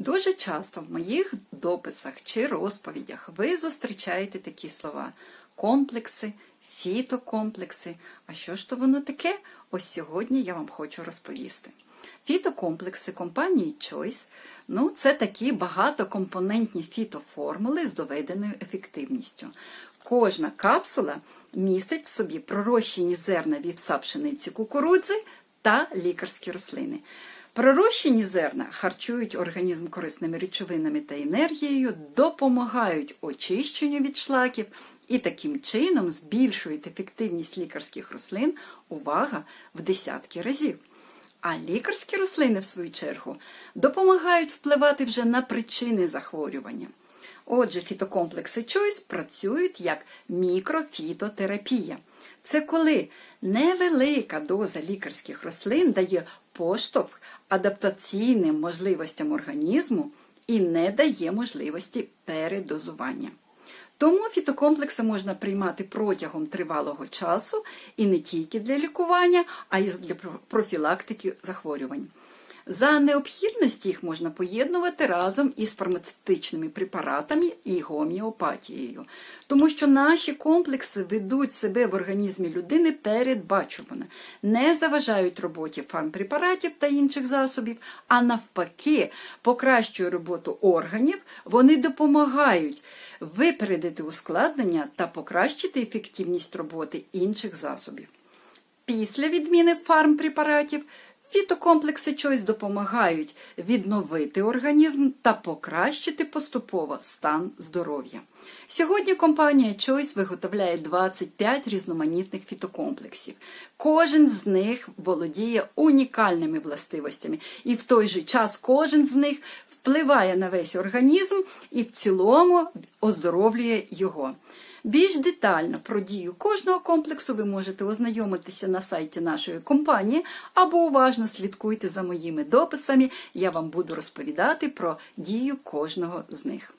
Дуже часто в моїх дописах чи розповідях ви зустрічаєте такі слова: комплекси, фітокомплекси. А що ж то воно таке? Ось сьогодні я вам хочу розповісти. Фітокомплекси компанії Choice ну, це такі багатокомпонентні фітоформули з доведеною ефективністю. Кожна капсула містить в собі пророщені зерна вівса пшениці кукурудзи та лікарські рослини. Пророщені зерна харчують організм корисними речовинами та енергією, допомагають очищенню від шлаків і таким чином збільшують ефективність лікарських рослин, увага, в десятки разів. А лікарські рослини, в свою чергу, допомагають впливати вже на причини захворювання. Отже, фітокомплекси Choice працюють як мікрофітотерапія. Це коли невелика доза лікарських рослин дає поштовх адаптаційним можливостям організму і не дає можливості передозування. Тому фітокомплекси можна приймати протягом тривалого часу і не тільки для лікування, а й для профілактики захворювань. За необхідності їх можна поєднувати разом із фармацевтичними препаратами і гомеопатією, тому що наші комплекси ведуть себе в організмі людини передбачувано, не заважають роботі фармпрепаратів та інших засобів, а навпаки, покращують роботу органів, вони допомагають випередити ускладнення та покращити ефективність роботи інших засобів. Після відміни фармпрепаратів Фітокомплекси Choice допомагають відновити організм та покращити поступово стан здоров'я. Сьогодні компанія Choice виготовляє 25 різноманітних фітокомплексів. Кожен з них володіє унікальними властивостями, і в той же час кожен з них впливає на весь організм і в цілому оздоровлює його. Більш детально про дію кожного комплексу ви можете ознайомитися на сайті нашої компанії або уважно слідкуйте за моїми дописами. Я вам буду розповідати про дію кожного з них.